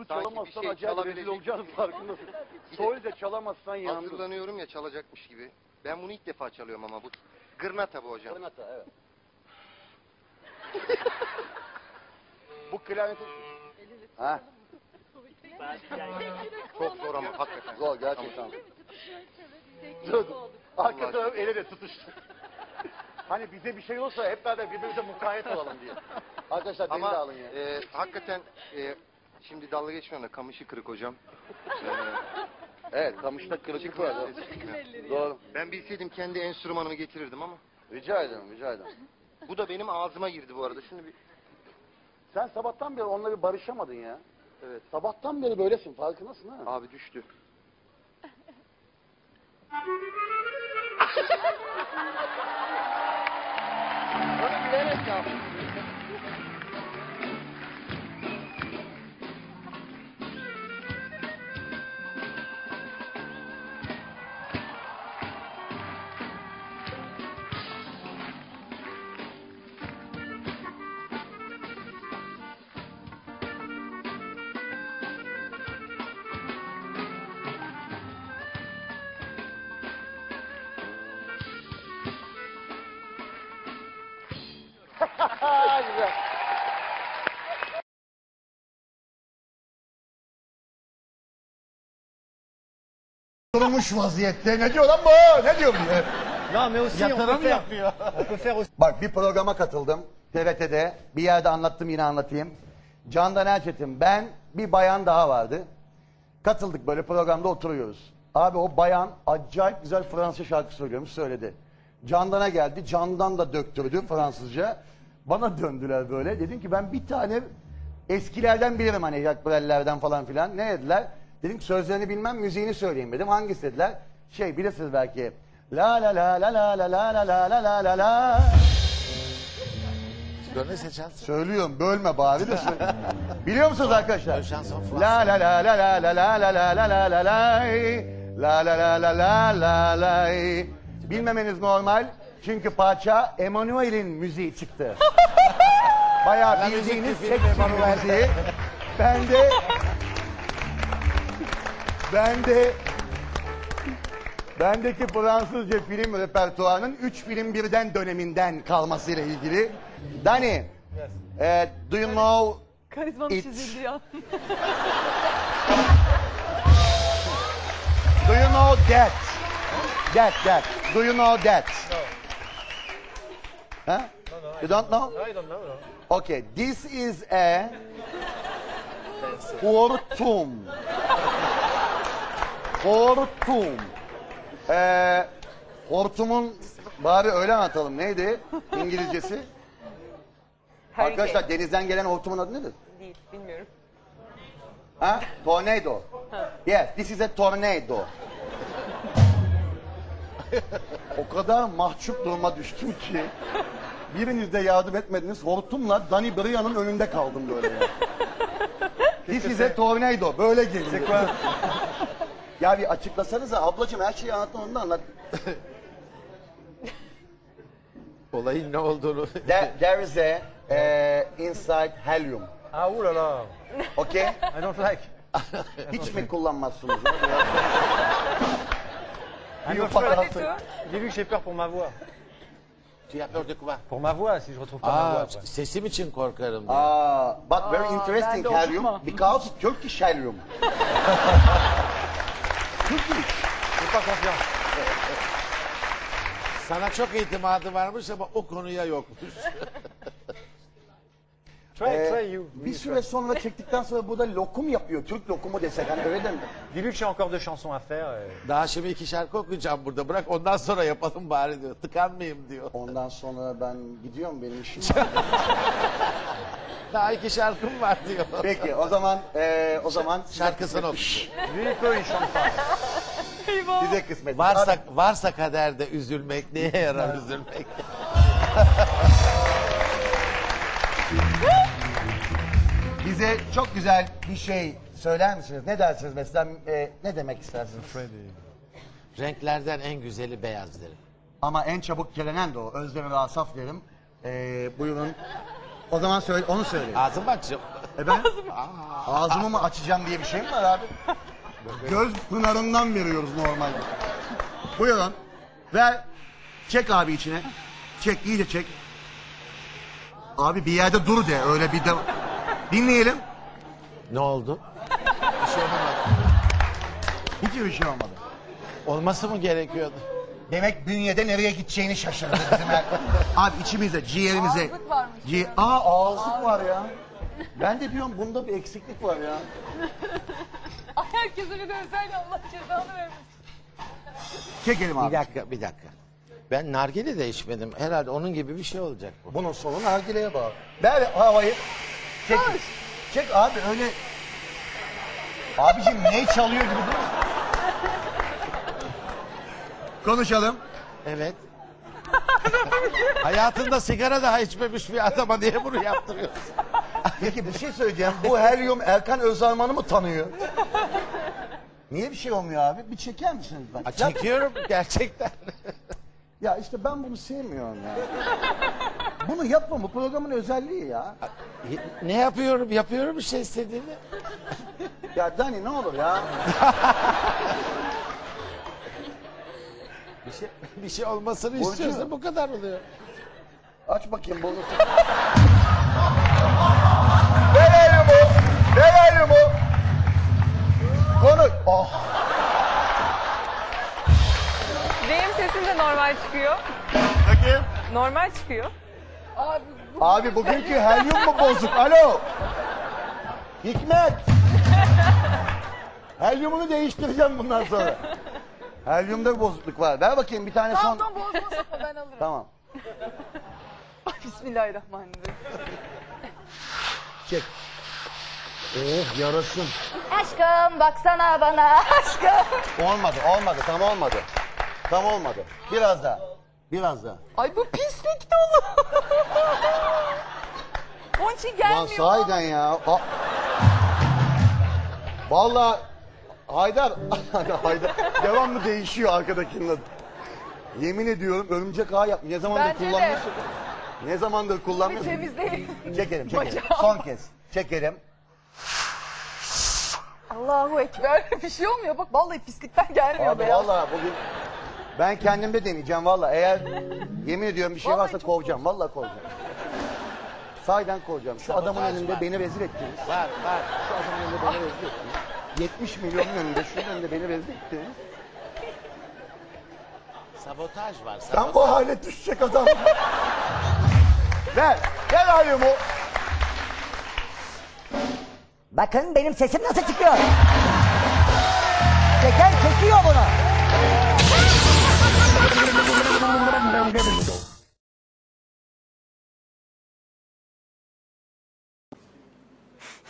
Dudu Sanki bir çalamazsan şey acayip çalabilecek- rezil olacağız farkındasın. Söyle de çalamazsan yandın. Hazırlanıyorum ya çalacakmış gibi. Ben bunu ilk defa çalıyorum ama bu. Gırnata bu hocam. Klarnata evet. Bu klarnetin... Ha? Çok zor ama hakikaten. Zor gerçekten. Dur. Arka taraf ele de tutuştu. hani bize bir şey olsa hep beraber birbirimize mukayyet olalım diye. Arkadaşlar beni de Ama alın ya. e, hakikaten e, şimdi dalga geçmiyorum da kamışı kırık hocam. Evet kamışta kırıcık var. Doğru. Ben bilseydim kendi enstrümanımı getirirdim ama. Rica ederim rica ederim. Bu da benim ağzıma girdi bu arada. Şimdi bir Sen sabahtan beri onunla bir barışamadın ya. evet Sabahtan beri böylesin farkındasın ha? abi düştü. Onu bilerek yaptım. Durmuş vaziyette. Ne diyor lan bu? Ne diyor bu? Non, mais aussi, on peut, Yatırım faire, yapıyor. on peut faire aussi. Bak bir programa katıldım. TRT'de. Bir yerde anlattım yine anlatayım. Candan Erçetin ben bir bayan daha vardı. Katıldık böyle programda oturuyoruz. Abi o bayan acayip güzel Fransızca şarkı söylüyormuş söyledi. Candan'a geldi. Candan da döktürdü Fransızca. Bana döndüler böyle. Dedim ki ben bir tane eskilerden bilirim hani Jacques Brel'lerden falan filan. Ne dediler? Dedim ki sözlerini bilmem müziğini söyleyeyim dedim. Hangisi dediler? Şey bilirsiniz belki. La la la la la la la la la la la la la. Cette chanson Söylüyorum bölme bari de söyle. Biliyor musunuz arkadaşlar? Le chanson français. La la la la la la la la la la la la la La la la la la la la Bilmemeniz normal. Çünkü parça Emanuel'in müziği çıktı. Bayağı bildiğiniz tek müziği. Ben de ben de bendeki Fransızca film repertuarının 3 film birden döneminden kalmasıyla ilgili. Dani, eh, do you know Karizmam It's- çizildi ya. Do you know that? That, that. Do you know that? Huh? You don't know? I don't know. no. Okay, this is a hortum. Hortum. Ee, hortumun bari öyle anlatalım. Neydi İngilizcesi? Arkadaşlar denizden gelen hortumun adı nedir? Değil, bilmiyorum. Ha? Tornado. Yes, this is a tornado. o kadar mahcup duruma düştüm ki biriniz de yardım etmediniz. Hortumla Danny Brian'ın önünde kaldım böyle. ya. This is a tornado. Böyle geliyor. Ya bir açıklasanıza ablacığım her şeyi anlatma onu da anlat. Olayın ne olduğunu. There, there is a eh, inside helium. Ah, là. Okay? I don't like. Hiç mi kullanmazsınız? Ah, Bir non, ufak je- altı. J'ai vu que j'ai peur pour ma voix. Tu as peur de quoi? Pour ma voix, si je retrouve pas ma Aa, voix. après. sesim için korkarım diye. Ah, but very Aa, interesting de helium okuma. because Turkish helium. Pas confiance. Sana çok itimadı varmış ama o konuya yokmuş. Try, Ee, try you. bir süre sonra çektikten sonra burada lokum yapıyor. Türk lokumu desek hani öyle de mi? Dis-lui que j'ai encore deux chansons à faire. et- Daha şimdi iki şarkı okuyacağım burada. Bırak ondan sonra yapalım bari diyor. Tıkanmayayım diyor. Ondan sonra ben gidiyorum benim işim var. Daha iki şarkım var diyor. Peki o zaman eee, o zaman Şarkısını oku. Chante pas. Eyvah. Bize kısmet. Varsa, varsa kaderde üzülmek neye yarar üzülmek? Bize çok güzel bir şey söyler misiniz? Ne dersiniz mesela? eee, ne demek istersiniz? Renklerden en güzeli beyazdır. Ama en çabuk gelenen de o. Özdemir ve Asaf derim. Eee buyurun. O zaman söyle, onu söyleyin. Ağzım açım. E ben ağzımı mı açacağım diye bir şey mi var abi? Göz pınarından veriyoruz normalde. Buyurun. Ver. Çek abi içine. Çek iyice çek. Abi bir yerde dur de öyle bir de. Dinleyelim. Ne oldu? Hiçbir şey olmadı. Olması mı gerekiyordu? Demek bünyede nereye gideceğini şaşırdı bizim her... Abi içimize, ciğerimize. Ağızlık varmış. Ci Aa ağızlık var ya. Ben de diyorum bunda bir eksiklik var ya. Ay herkes öyle dövseydi Allah cezanı vermesin. Çekelim Bir abi. dakika, bir dakika. Ben nargile de içmedim. Herhalde onun gibi bir şey olacak bu. Bunun sonu nargileye bağlı. Ver havayı. Çek. Çek abi öyle. Abicim ne çalıyor gibi değil mi? Konuşalım. Evet. Hayatında sigara daha içmemiş bir adama niye bunu yaptırıyorsun? Peki bir şey söyleyeceğim. Bu helyum Erkan Özarman'ı mı tanıyor? Niye bir şey olmuyor abi? Bir çeker misiniz? Bak. Ha, Çekiyorum gerçekten. Ya işte ben bunu sevmiyorum ya. Bunu yapma bu programın özelliği ya. ne yapıyorum? Yapıyorum bir şey istediğini. Ya Dani ne olur ya. Bir şey, olmasını Burcu. istiyorsa bu kadar oluyor. Aç bakayım bunu. Ver helyumu. Ver helyumu. Konuş. Oh. Benim sesim de normal çıkıyor. Bakayım. Normal çıkıyor. Abi bu Abi bugünkü helyum mu bozuk? Alo. Hikmet. Helyumunu değiştireceğim bundan sonra. Helyumda bir bozukluk var. Ver bakayım bir tane son. Tamam bozmasın o ben alırım. Tamam. Ay, Bismillahirrahmanirrahim. Çek. Oh yarasın. Aşkım baksana bana aşkım. Olmadı, olmadı. Tam olmadı. Tam olmadı. Biraz daha. Biraz daha. Ay bu pislik dolu. Onun için Lan gelmiyor. sahiden ya. Vallahi Haydar, Haydar devamlı değişiyor arkadakinin adı. Yemin ediyorum örümcek ağ yap. Ne zamandır Bence de. kullanmıyorsun? Ne zamandır Bir kullanmıyorsun? temizleyin. Çekelim, çekelim. Bacağım. Son kez. Çekelim. Allahu Ekber. Bir şey olmuyor bak vallahi pislikten gelmiyor Abi beyaz. vallahi bugün ben kendimde deneyeceğim vallahi. Eğer yemin ediyorum bir şey Vallahi varsa çok kovacağım. Vallahi kovacağım. Sahiden kovacağım. Şu adamın önünde beni rezil ettiniz. Var var. Şu adamın önünde beni rezil ettiniz. 70 milyonun önünde, şunun önünde beni rezil ettiniz. Sabotaj var. Sabotaj. bu hale düşecek adam. ver, ver halyumu. Bakın benim sesim nasıl çıkıyor. Çeken çekiyor bunu.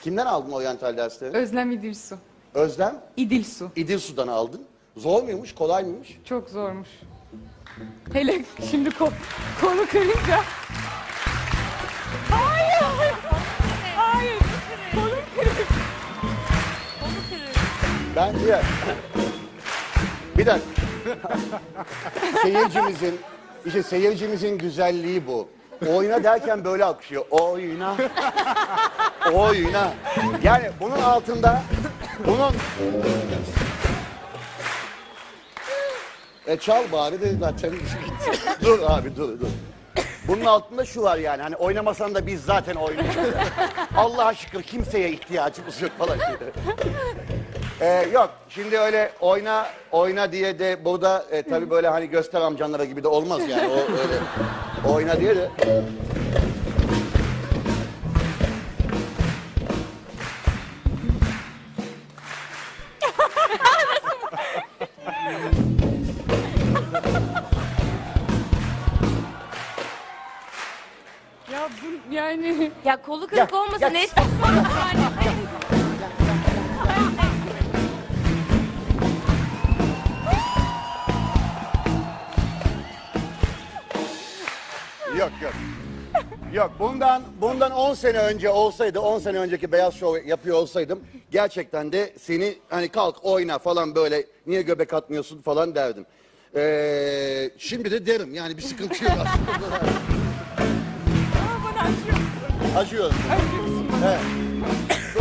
Kimden aldın oryantal dersleri? Özlem İdilsu. Özlem, İdilsu. İdilsu'dan aldın. Zor muymuş, kolay mıymış? Çok zormuş. Hele şimdi ko- konu kırınca. Hayır. Hayır. Konu kırık. Ben bir Bir dakika. seyircimizin, işte seyircimizin güzelliği bu. Oyna derken böyle akışıyor. Oyna. Oyna. Yani bunun altında, bunun... E çal bari de zaten dur abi dur dur. Bunun altında şu var yani hani oynamasan da biz zaten oynuyoruz. Allah'a şükür kimseye ihtiyacımız yok falan. Ee, yok şimdi öyle oyna oyna diye de burada e, tabii böyle hani göster amcanlara gibi de olmaz yani o öyle oyna diye de. Kolu kırık olmasa ne yani. Yok yok. Yok bundan bundan 10 sene önce olsaydı 10 sene önceki beyaz şov yapıyor olsaydım gerçekten de seni hani kalk oyna falan böyle niye göbek atmıyorsun falan derdim. Ee, şimdi de derim yani bir sıkıntı yok aslında. Aa, bana acıyor. Evet. Dur.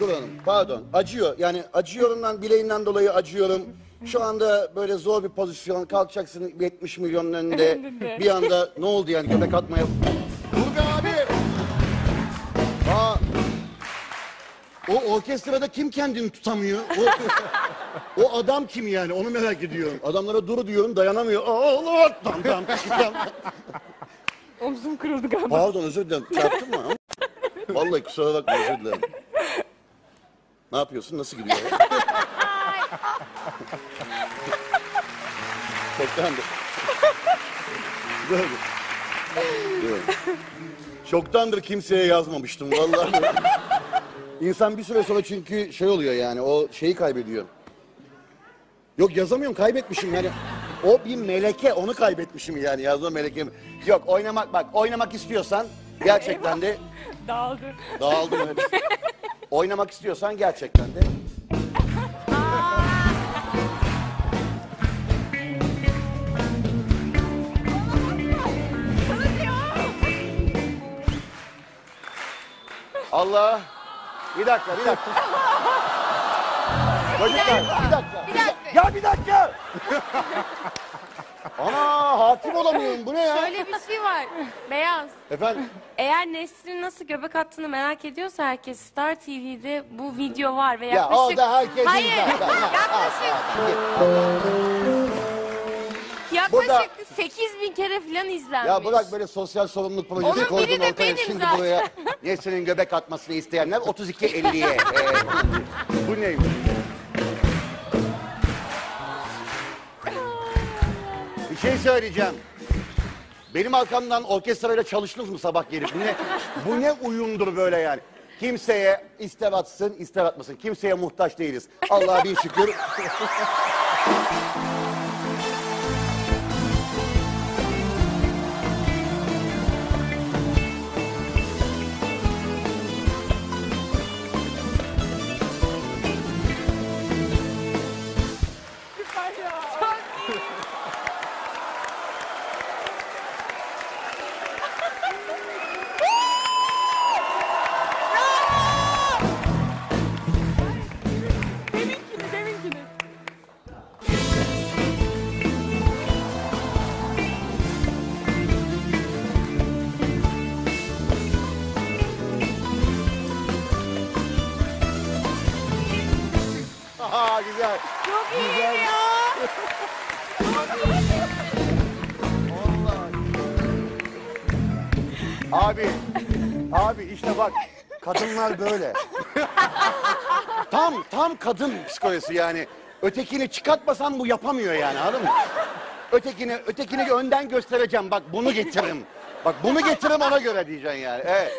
Dur hanım pardon acıyor yani acıyorumdan bileğinden dolayı acıyorum. Şu anda böyle zor bir pozisyon kalkacaksın 70 milyonun önünde bir anda ne oldu yani göbek atmaya. Dur be abi. Aa, o orkestrada kim kendini tutamıyor? O, o adam kim yani onu merak ediyorum. Adamlara dur diyorum dayanamıyor. Allah tam. Omzum kırıldı galiba. Pardon özür dilerim. Çarptın mı? Vallahi kusura bakma özür dilerim. Ne yapıyorsun? Nasıl gidiyor? Çoktandır. Dur. Dur. Çoktandır kimseye yazmamıştım vallahi. İnsan bir süre sonra çünkü şey oluyor yani o şeyi kaybediyor. Yok yazamıyorum kaybetmişim yani. O bir meleke onu kaybetmişim yani yazma meleke. Yok oynamak bak oynamak istiyorsan gerçekten de Dağıldı. dağıldım evet. oynamak istiyorsan gerçekten de. Allah. Bir dakika, bir dakika. Çocuklar, bir dakika. Bir dakika. Ya bir dakika. Ana hakim olamıyorum. Bu ne ya? Şöyle bir şey var. Beyaz. Efendim? Eğer Nesrin nasıl göbek attığını merak ediyorsa herkes Star TV'de bu video var ve Ya yaklaşık... orada herkes Hayır. izler. yaklaşık Burada- yaklaşık 8 bin kere falan izlenmiş. Ya bırak böyle sosyal sorumluluk projesi Onun koydun biri de ortaya. benim Şimdi zaten. buraya Nesrin'in göbek atmasını isteyenler 32.50'ye. Ee, bu neymiş? Şey söyleyeceğim. Benim arkamdan orkestrayla çalıştınız mı sabah gelip? Ne, bu ne uyumdur böyle yani? Kimseye ister atsın ister atmasın. Kimseye muhtaç değiliz. Allah'a bin şükür. Güzel. Çok Güzel. ya. Abi, abi işte bak kadınlar böyle. tam tam kadın psikolojisi yani. Ötekini çıkartmasan bu yapamıyor yani anladın mı? Ötekini ötekini önden göstereceğim bak bunu getiririm. Bak bunu getiririm ona göre diyeceksin yani. Evet.